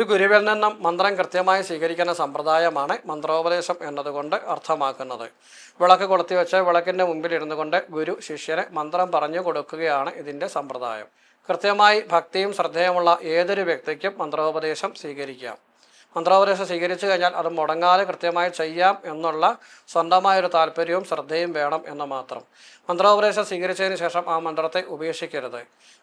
ഒരു ഗുരുവിൽ നിന്നും മന്ത്രം കൃത്യമായി സ്വീകരിക്കുന്ന സമ്പ്രദായമാണ് മന്ത്രോപദേശം എന്നതുകൊണ്ട് അർത്ഥമാക്കുന്നത്. വിളക്ക് കൊളുത്തി വെച്ച് വിളക്കിന്റെ മുമ്പിൽ ഇരുന്നു കൊണ്ട് ഗുരു ശിഷ്യന് മന്ത്രം പറഞ്ഞു കൊടുക്കുകയാണ് ഇതിന്റെ സമ്പ്രദായം. കൃത്യമായി ഭക്തിയും ശ്രദ്ധയുമുള്ള ഏതൊരു വ്യക്തിക്കും മന്ത്രോപദേശം സ്വീകരിക്കാം. മന്ത്രോപദേശം സ്വീകരിച്ചു കഴിഞ്ഞാൽ അത് മുടങ്ങാതെ കൃത്യമായി ചെയ്യാം എന്നുള്ള സ്വന്തമായൊരു താല്പര്യവും ശ്രദ്ധയും വേണം എന്ന് മാത്രം. മന്ത്രോപദേശം സ്വീകരിച്ചതിന് ശേഷം ആ മന്ത്രത്തെ ഉപേക്ഷിക്കരുത്.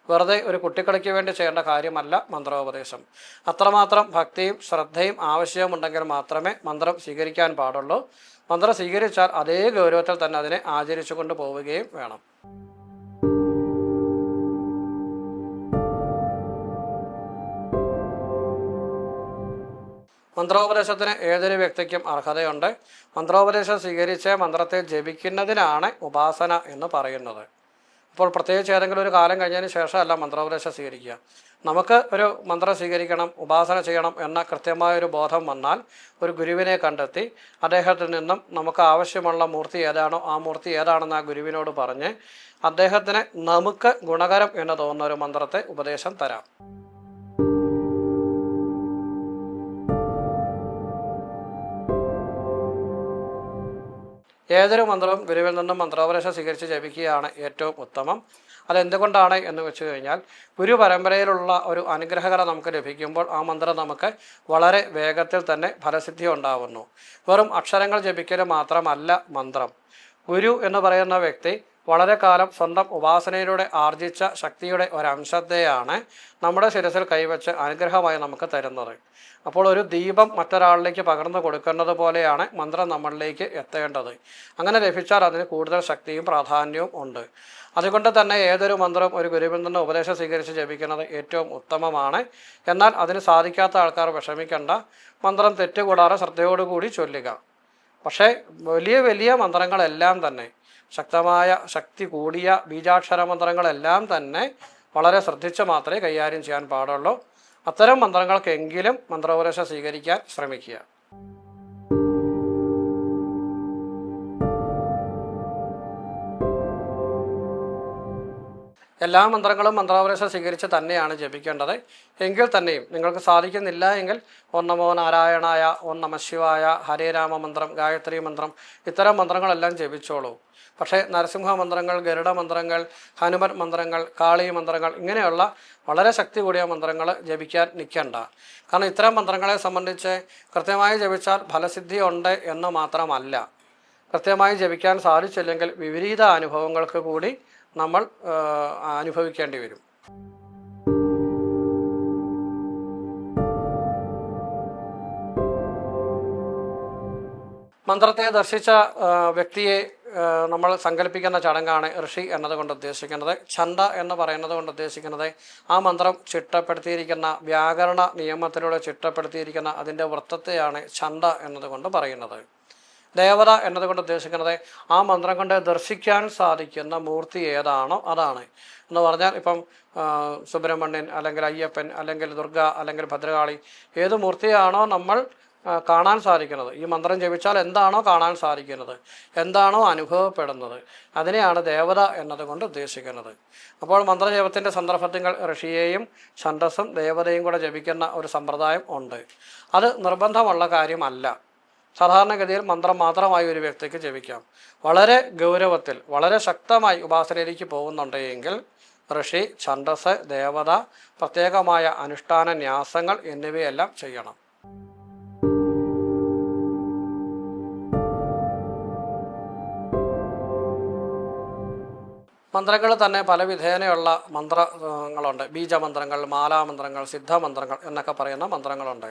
വെറുതെ ഒരു കുട്ടിക്കളിക്ക് വേണ്ടി ചെയ്യേണ്ട കാര്യമല്ല മന്ത്രോപദേശം അത്രമാത്രം ഭക്തിയും ശ്രദ്ധയും ആവശ്യമുണ്ടെങ്കിൽ മാത്രമേ മന്ത്രം സ്വീകരിക്കാൻ പാടുള്ളൂ. മന്ത്രം സ്വീകരിച്ചാൽ അതേ ഗൗരവത്തിൽ തന്നെ അതിനെ ആചരിച്ചു കൊണ്ടുപോവുകയും വേണം. മന്ത്രോപദേശത്തിന് ഏതൊരു വ്യക്തിക്കും അർഹതയുണ്ട്. മന്ത്രോപദേശം സ്വീകരിച്ച് മന്ത്രത്തെ ജപിക്കുന്നതിനാണ് ഉപാസന എന്ന് പറയുന്നത്. അപ്പോൾ പ്രത്യേകിച്ച് ഏതെങ്കിലും ഒരു കാലം കഴിഞ്ഞതിന് ശേഷമല്ല മന്ത്രോപദേശം സ്വീകരിക്കുക. നമുക്ക് ഒരു മന്ത്രം സ്വീകരിക്കണം ഉപാസന ചെയ്യണം എന്ന കൃത്യമായൊരു ബോധം വന്നാൽ ഒരു ഗുരുവിനെ കണ്ടെത്തി അദ്ദേഹത്തിൽ നിന്നും നമുക്ക് ആവശ്യമുള്ള മൂർത്തി ഏതാണോ ആ മൂർത്തി ഏതാണെന്ന് ആ ഗുരുവിനോട് പറഞ്ഞ് അദ്ദേഹത്തിന് നമുക്ക് ഗുണകരം എന്ന് തോന്നുന്ന ഒരു മന്ത്രത്തെ ഉപദേശം തരാം. ഏതൊരു മന്ത്രവും ഗുരുവിൽ നിന്നും മന്ത്രോപദേശം സ്വീകരിച്ച് ജപിക്കുകയാണ് ഏറ്റവും ഉത്തമം. അതെന്തുകൊണ്ടാണ് എന്ന് വെച്ച് കഴിഞ്ഞാൽ ഗുരു പരമ്പരയിലുള്ള ഒരു അനുഗ്രഹകര നമുക്ക് ലഭിക്കുമ്പോൾ ആ മന്ത്രം നമുക്ക് വളരെ വേഗത്തിൽ തന്നെ ഫലസിദ്ധി ഉണ്ടാവുന്നു. വെറും അക്ഷരങ്ങൾ ജപിക്കൽ മാത്രമല്ല മന്ത്രം. ഗുരു എന്ന് പറയുന്ന വ്യക്തി വളരെ കാലം സ്വന്തം ഉപാസനയിലൂടെ ആർജിച്ച ശക്തിയുടെ ഒരംശത്തെയാണ് നമ്മുടെ ശിരസിൽ കൈവച്ച് അനുഗ്രഹമായി നമുക്ക് തരുന്നത്. അപ്പോൾ ഒരു ദീപം മറ്റൊരാളിലേക്ക് പകർന്നു കൊടുക്കുന്നത് പോലെയാണ് മന്ത്രം നമ്മളിലേക്ക് എത്തേണ്ടത്. അങ്ങനെ ലഭിച്ചാൽ അതിന് കൂടുതൽ ശക്തിയും പ്രാധാന്യവും ഉണ്ട്. അതുകൊണ്ട് തന്നെ ഏതൊരു മന്ത്രവും ഒരു ഗുരുവിൽ നിന്ന് ഉപദേശം സ്വീകരിച്ച് ജപിക്കുന്നത് ഏറ്റവും ഉത്തമമാണ്. എന്നാൽ അതിന് സാധിക്കാത്ത ആൾക്കാർ വിഷമിക്കേണ്ട. മന്ത്രം തെറ്റുകൂടാതെ ശ്രദ്ധയോടുകൂടി ചൊല്ലുക. പക്ഷേ വലിയ വലിയ മന്ത്രങ്ങളെല്ലാം തന്നെ ശക്തമായ ശക്തി കൂടിയ ബീജാക്ഷര മന്ത്രങ്ങളെല്ലാം തന്നെ വളരെ ശ്രദ്ധിച്ച് മാത്രമേ കൈകാര്യം ചെയ്യാൻ പാടുള്ളൂ. അത്തരം മന്ത്രങ്ങൾക്കെങ്കിലും മന്ത്രോപദേശം സ്വീകരിക്കാൻ ശ്രമിക്കുക. എല്ലാ മന്ത്രങ്ങളും മന്ത്രോപദേശം സ്വീകരിച്ച് തന്നെയാണ് ജപിക്കേണ്ടത്. എങ്കിൽ തന്നെയും നിങ്ങൾക്ക് സാധിക്കുന്നില്ല എങ്കിൽ ഓം നമോ നാരായണായ ഓം നമ ശിവായ ഹരേ രാമ മന്ത്രം ഗായത്രി മന്ത്രം ഇത്തരം മന്ത്രങ്ങളെല്ലാം ജപിച്ചോളൂ. പക്ഷേ നരസിംഹ മന്ത്രങ്ങൾ ഗരുഡ മന്ത്രങ്ങൾ ഹനുമൻ മന്ത്രങ്ങൾ കാളി മന്ത്രങ്ങൾ ഇങ്ങനെയുള്ള വളരെ ശക്തി കൂടിയ മന്ത്രങ്ങൾ ജപിക്കാൻ നിൽക്കണ്ട. കാരണം ഇത്തരം മന്ത്രങ്ങളെ സംബന്ധിച്ച് കൃത്യമായി ജപിച്ചാൽ ഫലസിദ്ധി ഉണ്ട് എന്ന് മാത്രമല്ല. കൃത്യമായി ജപിക്കാൻ സാധിച്ചില്ലെങ്കിൽ വിപരീത അനുഭവങ്ങൾക്ക് കൂടി നമ്മൾ അനുഭവിക്കേണ്ടി വരും. മന്ത്രത്തെ ദർശിച്ച വ്യക്തിയെ നമ്മൾ സങ്കല്പിക്കുന്ന ചടങ്ങാണ് ഋഷി എന്നതുകൊണ്ട് ഉദ്ദേശിക്കുന്നത്. ഛന്ദ എന്ന് പറയുന്നത് കൊണ്ട് ഉദ്ദേശിക്കുന്നത് ആ മന്ത്രം ചിട്ടപ്പെടുത്തിയിരിക്കുന്ന വ്യാകരണ നിയമത്തിലൂടെ ചിട്ടപ്പെടുത്തിയിരിക്കുന്ന അതിന്റെ വൃത്തത്തെയാണ് ഛന്ദ എന്നതുകൊണ്ട് പറയുന്നത്. ദേവത എന്നതുകൊണ്ട് ഉദ്ദേശിക്കുന്നത് ആ മന്ത്രം കൊണ്ട് ദർശിക്കാൻ സാധിക്കുന്ന മൂർത്തി ഏതാണോ അതാണ്. എന്ന് പറഞ്ഞാൽ ഇപ്പം സുബ്രഹ്മണ്യൻ അല്ലെങ്കിൽ അയ്യപ്പൻ അല്ലെങ്കിൽ ദുർഗ അല്ലെങ്കിൽ ഭദ്രകാളി ഏത് മൂർത്തിയാണോ നമ്മൾ കാണാൻ സാധിക്കുന്നത്. ഈ മന്ത്രം ജപിച്ചാൽ എന്താണോ കാണാൻ സാധിക്കുന്നത്. എന്താണോ അനുഭവപ്പെടുന്നത്. അതിനെയാണ് ദേവത എന്നതുകൊണ്ട് ഉദ്ദേശിക്കുന്നത്. അപ്പോൾ മന്ത്രജപത്തിന്റെ സന്ദർഭത്തിൽ ഋഷിയെയും ഛന്ദസ്സും ദേവതയും കൂടെ ജപിക്കുന്ന ഒരു സമ്പ്രദായം ഉണ്ട്. അത് നിർബന്ധമുള്ള കാര്യമല്ല. സാധാരണഗതിയിൽ മന്ത്രം മാത്രമായി ഒരു വ്യക്തിക്ക് ജപിക്കാം. വളരെ ഗൗരവത്തിൽ വളരെ ശക്തമായി ഉപാസനയിലേക്ക് പോകുന്നുണ്ടെങ്കിൽ ഋഷി ഛന്ദസ് ദേവത പ്രത്യേകമായ അനുഷ്ഠാന ന്യാസങ്ങൾ എന്നിവയെല്ലാം ചെയ്യണം. മന്ത്രങ്ങൾ തന്നെ പല വിധേനയുള്ള മന്ത്രങ്ങളുണ്ട് ബീജമന്ത്രങ്ങൾ മാലാമന്ത്രങ്ങൾ സിദ്ധമന്ത്രങ്ങൾ എന്നൊക്കെ പറയുന്ന മന്ത്രങ്ങളുണ്ട്.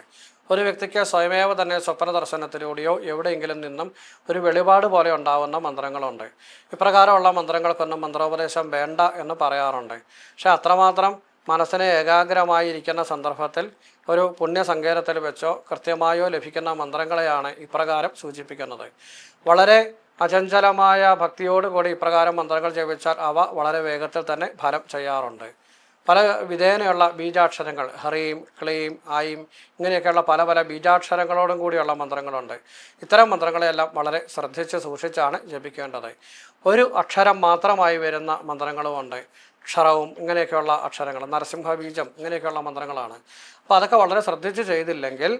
ഒരു വ്യക്തിക്ക് സ്വയമേവ തന്നെ സ്വപ്ന ദർശനത്തിലൂടെയോ എവിടെയെങ്കിലും നിന്നും ഒരു വെളിപാട് പോലെ ഉണ്ടാവുന്ന മന്ത്രങ്ങളുണ്ട്. ഇപ്രകാരമുള്ള മന്ത്രങ്ങൾക്കൊന്നും മന്ത്രോപദേശം വേണ്ട എന്ന് പറയാറുണ്ട്. പക്ഷെ അത്രമാത്രം മനസ്സിനെ ഏകാഗ്രമായിരിക്കുന്ന സന്ദർഭത്തിൽ ഒരു പുണ്യസങ്കേതത്തിൽ വെച്ചോ കൃത്യമായോ ലഭിക്കുന്ന മന്ത്രങ്ങളെയാണ് ഇപ്രകാരം സൂചിപ്പിക്കുന്നത്. വളരെ അചഞ്ചലമായ ഭക്തിയോടുകൂടി ഇപ്രകാരം മന്ത്രങ്ങൾ ജപിച്ചാൽ അവ വളരെ വേഗത്തിൽ തന്നെ ഫലം ചെയ്യാറുണ്ട്. പല വിധേനയുള്ള ബീജാക്ഷരങ്ങൾ ഹ്രീം ക്ലീം ആയിം ഇങ്ങനെയൊക്കെയുള്ള പല പല ബീജാക്ഷരങ്ങളോടും കൂടിയുള്ള മന്ത്രങ്ങളുണ്ട്. ഇത്തരം മന്ത്രങ്ങളെല്ലാം വളരെ ശ്രദ്ധിച്ച് സൂക്ഷിച്ചാണ് ജപിക്കേണ്ടത്. ഒരു അക്ഷരം മാത്രമായി വരുന്ന മന്ത്രങ്ങളുമുണ്ട്. ക്ഷറവും ഇങ്ങനെയൊക്കെയുള്ള അക്ഷരങ്ങൾ നരസിംഹ ബീജം ഇങ്ങനെയൊക്കെയുള്ള മന്ത്രങ്ങളാണ്. അപ്പോൾ അതൊക്കെ വളരെ ശ്രദ്ധിച്ച് ചെയ്തില്ലെങ്കിൽ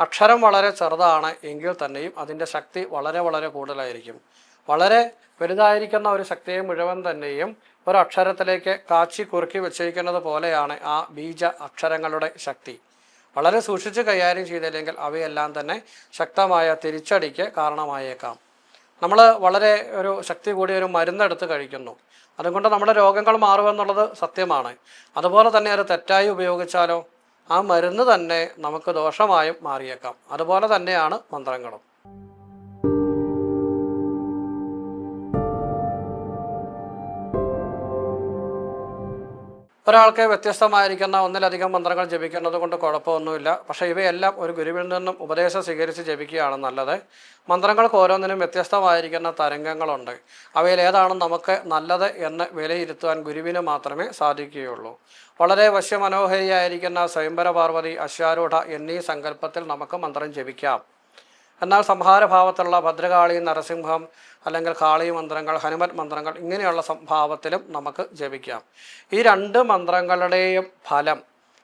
അക്ഷരം വളരെ ചെറുതാണ് എങ്കിൽ തന്നെയും അതിന്റെ ശക്തി വളരെ വളരെ കൂടുതലായിരിക്കും. വളരെ വലുതായിരിക്കുന്ന ഒരു ശക്തിയെ മുഴുവൻ തന്നെയും ഒരു അക്ഷരത്തിലേക്ക് കാച്ചി കുറുക്കി വെച്ചിരിക്കുന്നത് പോലെയാണ് ആ ബീജ അക്ഷരങ്ങളുടെ ശക്തി. വളരെ സൂക്ഷിച്ച് കൈകാര്യം ചെയ്തില്ലെങ്കിൽ അവയെല്ലാം തന്നെ ശക്തമായ തിരിച്ചടിക്ക് കാരണമായേക്കാം. നമ്മൾ വളരെ ഒരു ശക്തി കൂടിയ ഒരു മരുന്നെടുത്ത് കഴിക്കുന്നു. അതുകൊണ്ട് നമ്മുടെ രോഗങ്ങൾ മാറുമെന്നുള്ളത് സത്യമാണ്. അതുപോലെ തന്നെ അത് തെറ്റായി ഉപയോഗിച്ചാലോ? ആ മരുന്ന് തന്നെ നമുക്ക് ദോഷമായും മാറിയേക്കാം. അതുപോലെ തന്നെയാണ് മന്ത്രങ്ങളും. ഒരാൾക്ക് വ്യത്യസ്തമായിരിക്കുന്ന ഒന്നിലധികം മന്ത്രങ്ങൾ ജപിക്കുന്നത് കൊണ്ട് കുഴപ്പമൊന്നുമില്ല. പക്ഷേ ഇവയെല്ലാം ഒരു ഗുരുവിൽ നിന്നും ഉപദേശം സ്വീകരിച്ച് ജപിക്കുകയാണ് നല്ലത്. മന്ത്രങ്ങൾക്ക് ഓരോന്നിനും വ്യത്യസ്തമായിരിക്കുന്ന തരംഗങ്ങളുണ്ട്. അവയിൽ ഏതാണ് നമുക്ക് നല്ലത് എന്ന് വിലയിരുത്തുവാൻ ഗുരുവിന് മാത്രമേ സാധിക്കുകയുള്ളൂ. വളരെ വശ്യമനോഹരിയായിരിക്കുന്ന സ്വയംവര പാർവതി അശ്വാരൂഢ എന്നീ സങ്കല്പത്തിൽ നമുക്ക് മന്ത്രം ജപിക്കാം. എന്നാൽ സംഹാരഭാവത്തിലുള്ള ഭദ്രകാളി നരസിംഹം അല്ലെങ്കിൽ കാളി മന്ത്രങ്ങൾ ഹനുമത് മന്ത്രങ്ങൾ ഇങ്ങനെയുള്ള സംഭാവത്തിലും നമുക്ക് ജപിക്കാം. ഈ രണ്ട് മന്ത്രങ്ങളുടെയും ഫലം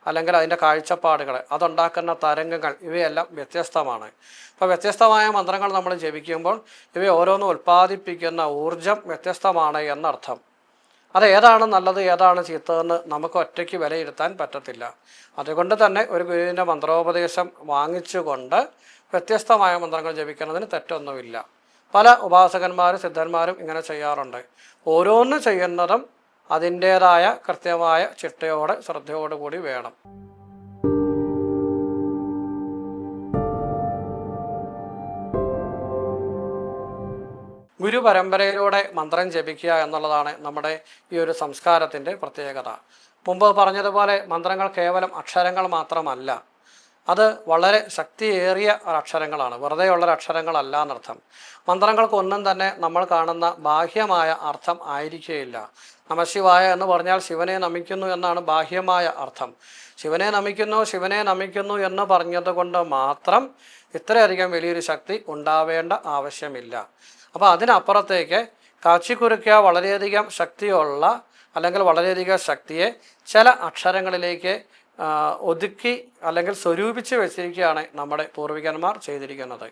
അല്ലെങ്കിൽ അതിന്റെ കാഴ്ചപ്പാടുകൾ അതുണ്ടാക്കുന്ന തരംഗങ്ങൾ ഇവയെല്ലാം വ്യത്യസ്തമാണ്. അപ്പോൾ വ്യത്യസ്തമായ മന്ത്രങ്ങൾ നമ്മൾ ജപിക്കുമ്പോൾ ഇവ ഓരോന്നും ഉൽപ്പാദിപ്പിക്കുന്ന ഊർജം വ്യത്യസ്തമാണ് എന്നർത്ഥം. അത് ഏതാണ് നല്ലത് ഏതാണ് ചീത്തതെന്ന് നമുക്ക് ഒറ്റയ്ക്ക് വിലയിരുത്താൻ പറ്റത്തില്ല. അതുകൊണ്ട് തന്നെ ഒരു ഗുരുവിന്റെ മന്ത്രോപദേശം വാങ്ങിച്ചുകൊണ്ട് വ്യത്യസ്തമായ മന്ത്രങ്ങൾ ജപിക്കുന്നതിന് തെറ്റൊന്നുമില്ല. പല ഉപാസകന്മാരും സിദ്ധന്മാരും ഇങ്ങനെ ചെയ്യാറുണ്ട്. ഓരോന്ന് ചെയ്യുന്നതും അതിന്റേതായ കൃത്യമായ ചിട്ടയോടെ ശ്രദ്ധയോടുകൂടി വേണം. ഗുരുപരമ്പരയിലൂടെ മന്ത്രം ജപിക്കുക എന്നുള്ളതാണ് നമ്മുടെ ഈ ഒരു സംസ്കാരത്തിന്റെ പ്രത്യേകത. മുമ്പ് പറഞ്ഞതുപോലെ മന്ത്രങ്ങൾ കേവലം അക്ഷരങ്ങൾ മാത്രമല്ല. അത് വളരെ ശക്തിയേറിയ അക്ഷരങ്ങളാണ്. വെറുതെയുള്ള അക്ഷരങ്ങളല്ല എന്നർത്ഥം. മന്ത്രങ്ങൾക്കൊന്നും തന്നെ നമ്മൾ കാണുന്ന ബാഹ്യമായ അർത്ഥം ആയിരിക്കുകയില്ല നമശിവായ എന്ന് പറഞ്ഞാൽ ശിവനെ നമിക്കുന്നു എന്നാണ് ബാഹ്യമായ അർത്ഥം. ശിവനെ നമിക്കുന്നു ശിവനെ നമിക്കുന്നു എന്ന് പറഞ്ഞതുകൊണ്ട് മാത്രം ഇത്രയധികം വലിയൊരു ശക്തി ഉണ്ടാവേണ്ട ആവശ്യമില്ല. അപ്പോൾ അതിനപ്പുറത്തേക്ക് കാച്ചിക്കുരുക്ക വളരെയധികം ശക്തിയുള്ള അല്ലെങ്കിൽ വളരെയധികം ശക്തിയെ ചില അക്ഷരങ്ങളിലേക്ക് ഒതുക്കി അല്ലെങ്കിൽ സ്വരൂപിച്ച് വെച്ചിരിക്കുകയാണ് നമ്മുടെ പൂർവികന്മാർ ചെയ്തിരിക്കുന്നത്.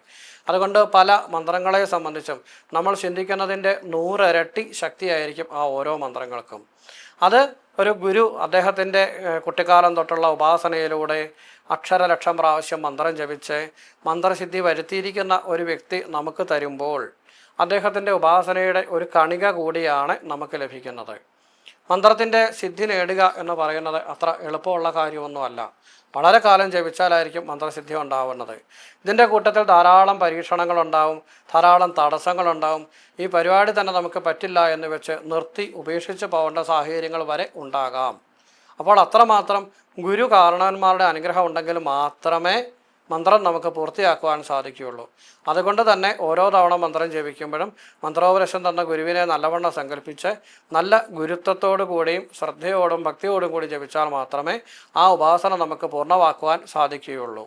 അതുകൊണ്ട് പല മന്ത്രങ്ങളെ സംബന്ധിച്ചും നമ്മൾ ചിന്തിക്കുന്നതിന്റെ നൂറിരട്ടി ശക്തിയായിരിക്കും ആ ഓരോ മന്ത്രങ്ങൾക്കും. അത് ഒരു ഗുരു അദ്ദേഹത്തിന്റെ കുട്ടിക്കാലം തൊട്ടുള്ള ഉപാസനയിലൂടെ അക്ഷരലക്ഷം പ്രാവശ്യം മന്ത്രം ജപിച്ച് മന്ത്രസിദ്ധി വരുത്തിയിരിക്കുന്ന ഒരു വ്യക്തി നമുക്ക് തരുമ്പോൾ അദ്ദേഹത്തിന്റെ ഉപാസനയുടെ ഒരു കണിക കൂടിയാണ് നമുക്ക് ലഭിക്കുന്നത്. മന്ത്രത്തിന്റെ സിദ്ധി നേടുക എന്ന് പറയുന്നത് അത്ര എളുപ്പമുള്ള കാര്യമൊന്നുമല്ല. വളരെ കാലം ജപിച്ചാലായിരിക്കും മന്ത്രസിദ്ധി ഉണ്ടാവുന്നത്. ഇതിന്റെ കൂട്ടത്തിൽ ധാരാളം പരീക്ഷണങ്ങളുണ്ടാവും ധാരാളം തടസ്സങ്ങളുണ്ടാവും. ഈ പരിപാടി തന്നെ നമുക്ക് പറ്റില്ല എന്ന് വെച്ച് നിർത്തി ഉപേക്ഷിച്ച് പോകേണ്ട സാഹചര്യങ്ങൾ വരെ ഉണ്ടാകാം. അപ്പോൾ അത്രമാത്രം ഗുരു കാരണവന്മാരുടെ അനുഗ്രഹം ഉണ്ടെങ്കിൽ മാത്രമേ മന്ത്രം നമുക്ക് പൂർത്തിയാക്കുവാൻ സാധിക്കുകയുള്ളൂ. അതുകൊണ്ട് തന്നെ ഓരോ തവണ മന്ത്രം ജപിക്കുമ്പോഴും മന്ത്രോപദേശം തന്ന ഗുരുവിനെ നല്ലവണ്ണം സങ്കല്പിച്ച് നല്ല ഗുരുത്വത്തോടു കൂടിയും ശ്രദ്ധയോടും ഭക്തിയോടും കൂടി ജപിച്ചാൽ മാത്രമേ ആ ഉപാസന നമുക്ക് പൂർണമാക്കുവാൻ സാധിക്കുകയുള്ളൂ.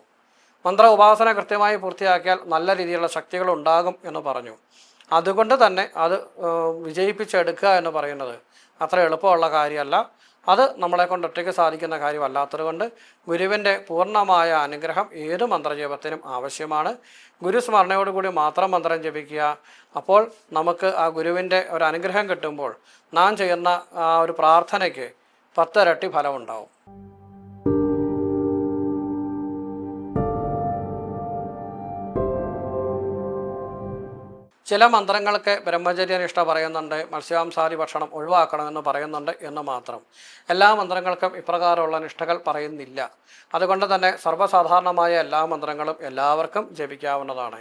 മന്ത്ര ഉപാസന കൃത്യമായി പൂർത്തിയാക്കിയാൽ നല്ല രീതിയിലുള്ള ശക്തികൾ ഉണ്ടാകും എന്ന് പറഞ്ഞു. അതുകൊണ്ട് തന്നെ അത് വിജയിപ്പിച്ചെടുക്കുക എന്ന് പറയുന്നത് അത്ര എളുപ്പമുള്ള കാര്യമല്ല. അത് നമ്മളെ കൊണ്ട് ഒറ്റയ്ക്ക് സാധിക്കുന്ന കാര്യമല്ലാത്തതുകൊണ്ട് ഗുരുവിന്റെ പൂർണമായ അനുഗ്രഹം ഏത് മന്ത്രജപത്തിനും ആവശ്യമാണ്. ഗുരുസ്മരണയോടുകൂടി മാത്രം മന്ത്രം ജപിക്കുക. അപ്പോൾ നമുക്ക് ആ ഗുരുവിന്റെ ഒരു അനുഗ്രഹം കിട്ടുമ്പോൾ നാം ചെയ്യുന്ന ആ ഒരു പ്രാർത്ഥനയ്ക്ക് പത്തിരട്ടി ഫലമുണ്ടാവും ചില മന്ത്രങ്ങൾക്ക് ബ്രഹ്മചര്യനിഷ്ഠ പറയുന്നുണ്ട് മത്സ്യാംസാരി ഭക്ഷണം ഒഴിവാക്കണമെന്ന് പറയുന്നുണ്ട് എന്ന് മാത്രം. എല്ലാ മന്ത്രങ്ങൾക്കും ഇപ്രകാരമുള്ള നിഷ്ഠകൾ പറയുന്നില്ല. അതുകൊണ്ട് തന്നെ സർവസാധാരണമായ എല്ലാ മന്ത്രങ്ങളും എല്ലാവർക്കും ജപിക്കാവുന്നതാണ്.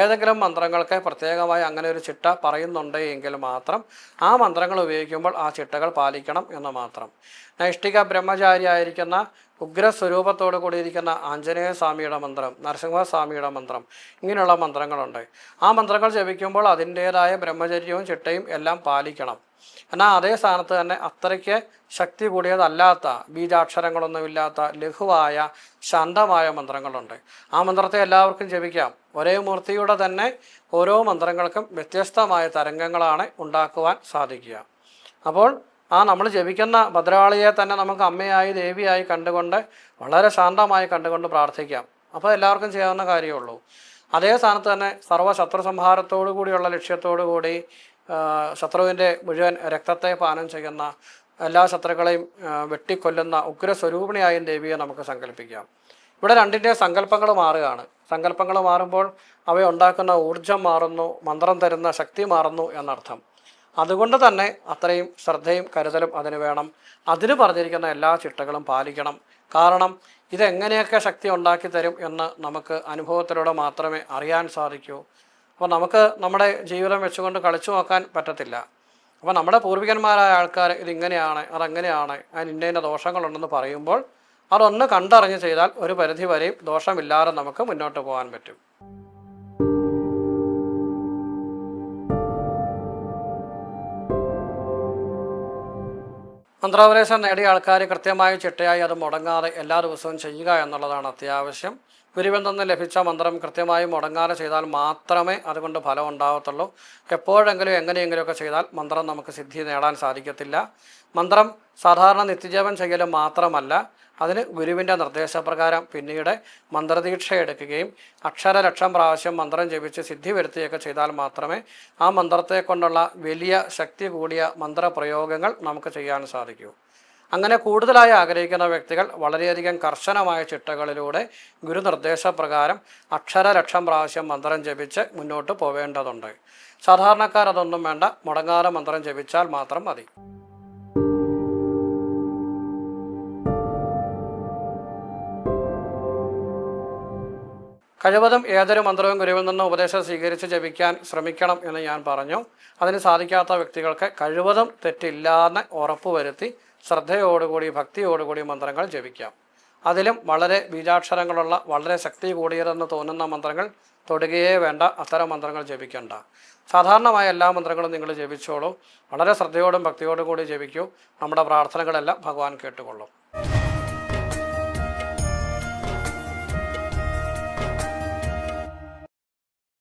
ഏതെങ്കിലും മന്ത്രങ്ങൾക്ക് പ്രത്യേകമായി അങ്ങനെ ഒരു ചിട്ട പറയുന്നുണ്ട് എങ്കിൽ മാത്രം ആ മന്ത്രങ്ങൾ ഉപയോഗിക്കുമ്പോൾ ആ ചിട്ടകൾ പാലിക്കണം എന്ന് മാത്രം. നൈഷ്ഠിക ബ്രഹ്മചാരിയായിരിക്കുന്ന ഉഗ്രസ്വരൂപത്തോടു കൂടിയിരിക്കുന്ന ആഞ്ജനേയ സ്വാമിയുടെ മന്ത്രം നരസിംഹസ്വാമിയുടെ മന്ത്രം ഇങ്ങനെയുള്ള മന്ത്രങ്ങളുണ്ട്. ആ മന്ത്രങ്ങൾ ജപിക്കുമ്പോൾ അതിന്റേതായ ബ്രഹ്മചര്യവും ചിട്ടയും എല്ലാം പാലിക്കണം. എന്നാൽ അതേ സ്ഥാനത്ത് തന്നെ അത്രയ്ക്ക് ശക്തി കൂടിയതല്ലാത്ത ബീജാക്ഷരങ്ങളൊന്നുമില്ലാത്ത ലഘുവായ ശാന്തമായ മന്ത്രങ്ങളുണ്ട്. ആ മന്ത്രത്തെ എല്ലാവർക്കും ജപിക്കാം. ഒരേ മൂർത്തിയുടെ തന്നെ ഓരോ മന്ത്രങ്ങൾക്കും വ്യത്യസ്തമായ തരംഗങ്ങളാണ് ഉണ്ടാക്കുവാൻ സാധിക്കുക. അപ്പോൾ ആ നമ്മൾ ജപിക്കുന്ന ഭദ്രകാളിയെ തന്നെ നമുക്ക് അമ്മയായി ദേവിയായി കണ്ടുകൊണ്ട് വളരെ ശാന്തമായി കണ്ടുകൊണ്ട് പ്രാർത്ഥിക്കാം. അപ്പോൾ എല്ലാവർക്കും ചെയ്യാവുന്ന കാര്യമേ ഉള്ളൂ. അതേ സ്ഥാനത്ത് തന്നെ സർവ ശത്രു സംഹാരത്തോടു കൂടിയുള്ള ലക്ഷ്യത്തോടു കൂടി ശത്രുവിന്റെ മുഴുവൻ രക്തത്തെ പാനം ചെയ്യുന്ന എല്ലാ ശത്രുക്കളെയും വെട്ടിക്കൊല്ലുന്ന ഉഗ്രസ്വരൂപിണിയായും ദേവിയെ നമുക്ക് സങ്കല്പിക്കാം. ഇവിടെ രണ്ടിന്റെ സങ്കല്പങ്ങൾ മാറുകയാണ്. സങ്കല്പങ്ങൾ മാറുമ്പോൾ അവയുണ്ടാക്കുന്ന ഊർജം മാറുന്നു മന്ത്രം തരുന്ന ശക്തി മാറുന്നു എന്നർത്ഥം. അതുകൊണ്ട് തന്നെ അത്രയും ശ്രദ്ധയും കരുതലും അതിന് വേണം. അതിന് പറഞ്ഞിരിക്കുന്ന എല്ലാ ചിട്ടകളും പാലിക്കണം. കാരണം ഇതെങ്ങനെയൊക്കെ ശക്തി ഉണ്ടാക്കി തരും എന്ന് നമുക്ക് അനുഭവത്തിലൂടെ മാത്രമേ അറിയാൻ സാധിക്കൂ. അപ്പോൾ നമുക്ക് നമ്മുടെ ജീവിതം വെച്ചുകൊണ്ട് കളിച്ചു നോക്കാൻ പറ്റത്തില്ല. അപ്പോൾ നമ്മുടെ പൂർവികന്മാരായ ആൾക്കാർ ഇതിങ്ങനെയാണ് അതങ്ങനെയാണ് അതിന് ഇന്ന ഇന്ന ദോഷങ്ങളുണ്ടെന്ന് പറയുമ്പോൾ അതൊന്ന് കണ്ടറിഞ്ഞ് ചെയ്താൽ ഒരു പരിധി വരെയും ദോഷമില്ലാതെ നമുക്ക് മുന്നോട്ട് പോകാൻ പറ്റും. മന്ത്രോപദേശം നേടിയ ആൾക്കാർ കൃത്യമായി ചിട്ടയായി അത് മുടങ്ങാതെ എല്ലാ ദിവസവും ചെയ്യുക എന്നുള്ളതാണ് അത്യാവശ്യം. ഗുരുവിൽ നിന്ന് ലഭിച്ച മന്ത്രം കൃത്യമായി മുടങ്ങാതെ ചെയ്താൽ മാത്രമേ അതുകൊണ്ട് ഫലം ഉണ്ടാകത്തുള്ളൂ എപ്പോഴെങ്കിലും എങ്ങനെയെങ്കിലുമൊക്കെ ചെയ്താൽ മന്ത്രം നമുക്ക് സിദ്ധി നേടാൻ സാധിക്കത്തില്ല. മന്ത്രം സാധാരണ നിത്യജപം ചെയ്യൽ മാത്രമല്ല അതിന് ഗുരുവിന്റെ നിർദ്ദേശപ്രകാരം പിന്നീട് മന്ത്രദീക്ഷ എടുക്കുകയും അക്ഷരലക്ഷം പ്രാവശ്യം മന്ത്രം ജപിച്ച് സിദ്ധി വരുത്തുകയൊക്കെ ചെയ്താൽ മാത്രമേ ആ മന്ത്രത്തെ കൊണ്ടുള്ള വലിയ ശക്തി കൂടിയ മന്ത്രപ്രയോഗങ്ങൾ നമുക്ക് ചെയ്യാൻ സാധിക്കൂ. അങ്ങനെ കൂടുതലായി ആഗ്രഹിക്കുന്ന വ്യക്തികൾ വളരെയധികം കർശനമായ ചിട്ടകളിലൂടെ ഗുരുനിർദ്ദേശപ്രകാരം അക്ഷരലക്ഷം പ്രാവശ്യം മന്ത്രം ജപിച്ച് മുന്നോട്ട് പോവേണ്ടതുണ്ട്. സാധാരണക്കാർ അതൊന്നും വേണ്ട മുടങ്ങാതെ മന്ത്രം ജപിച്ചാൽ മാത്രം മതി. കഴിവതും ഏതൊരു മന്ത്രവും ഗുരുവിൽ നിന്ന് ഉപദേശം സ്വീകരിച്ച് ജപിക്കാൻ ശ്രമിക്കണം എന്ന് ഞാൻ പറഞ്ഞു. അതിന് സാധിക്കാത്ത വ്യക്തികൾക്ക് കഴിവതും തെറ്റില്ലാന്ന് ഉറപ്പുവരുത്തി ശ്രദ്ധയോടുകൂടി ഭക്തിയോടുകൂടി മന്ത്രങ്ങൾ ജപിക്കാം. അതിലും വളരെ ബീജാക്ഷരങ്ങളുള്ള വളരെ ശക്തി കൂടിയതെന്ന് തോന്നുന്ന മന്ത്രങ്ങൾ തൊടുകയേ വേണ്ട അത്തരം മന്ത്രങ്ങൾ ജപിക്കേണ്ട. സാധാരണമായ എല്ലാ മന്ത്രങ്ങളും നിങ്ങൾ ജപിച്ചോളൂ. വളരെ ശ്രദ്ധയോടും ഭക്തിയോടും കൂടി ജപിക്കൂ. നമ്മുടെ പ്രാർത്ഥനകളെല്ലാം ഭഗവാൻ കേട്ടുകൊള്ളും.